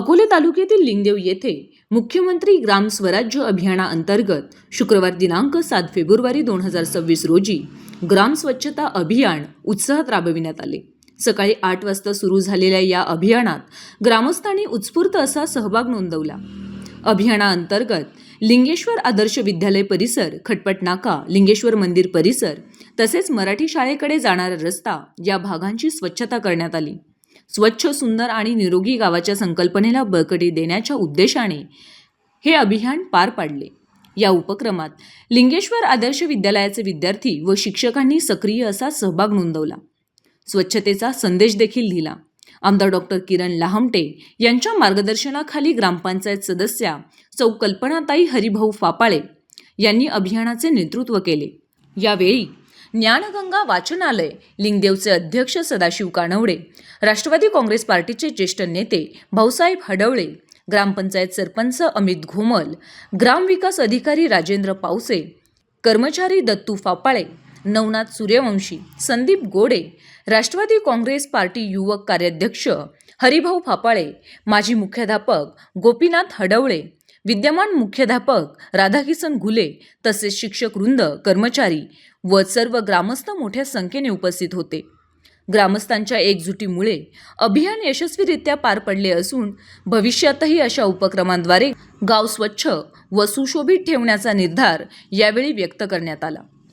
अकोले तालुक्यातील लिंगदेव येथे मुख्यमंत्री ग्राम स्वराज्य अभियानाअंतर्गत शुक्रवार दिनांक सात फेब्रुवारी दोन हजार सव्वीस रोजी ग्राम स्वच्छता अभियान उत्साहात राबविण्यात आले. सकाळी आठ वाजता सुरू झालेल्या या अभियानात ग्रामस्थांनी उत्स्फूर्त असा सहभाग नोंदवला. अभियानाअंतर्गत लिंगेश्वर आदर्श विद्यालय परिसर खटपट नाका लिंगेश्वर मंदिर परिसर तसेच मराठी शाळेकडे जाणारा रस्ता या भागांची स्वच्छता करण्यात आली. स्वच्छ सुंदर आणि निरोगी गावाच्या संकल्पनेला बळकटी देण्याच्या उद्देशाने हे अभियान पार पाडले. या उपक्रमात लिंगेश्वर आदर्श विद्यालयाचे विद्यार्थी व शिक्षकांनी सक्रिय असा सहभाग नोंदवला. स्वच्छतेचा संदेश देखील दिला. आमदार डॉक्टर किरण लाहमटे यांच्या मार्गदर्शनाखाली ग्रामपंचायत सदस्या चौ कल्पनाताई हरिभाऊ फापाळे यांनी अभियानाचे नेतृत्व केले. यावेळी ज्ञानगंगा वाचनालय लिंगदेवचे अध्यक्ष सदाशिव कानवडे राष्ट्रवादी काँग्रेस पार्टीचे ज्येष्ठ नेते भाऊसाहेब हडवळे ग्रामपंचायत सरपंच अमित घोमल ग्रामविकास अधिकारी राजेंद्र पावसे कर्मचारी दत्तू फापाळे नवनाथ सूर्यवंशी संदीप गोडे राष्ट्रवादी काँग्रेस पार्टी युवक कार्याध्यक्ष हरिभाऊ फापाळे माजी मुख्याध्यापक गोपीनाथ हडवळे विद्यमान मुख्याध्यापक राधाकिसन घुले तसेच शिक्षक वृंद कर्मचारी व सर्व ग्रामस्थ मोठ्या संख्येने उपस्थित होते. ग्रामस्थांच्या एकजुटीमुळे अभियान यशस्वीरित्या पार पडले असून भविष्यातही अशा उपक्रमांद्वारे गाव स्वच्छ व सुशोभित ठेवण्याचा निर्धार यावेळी व्यक्त करण्यात आला.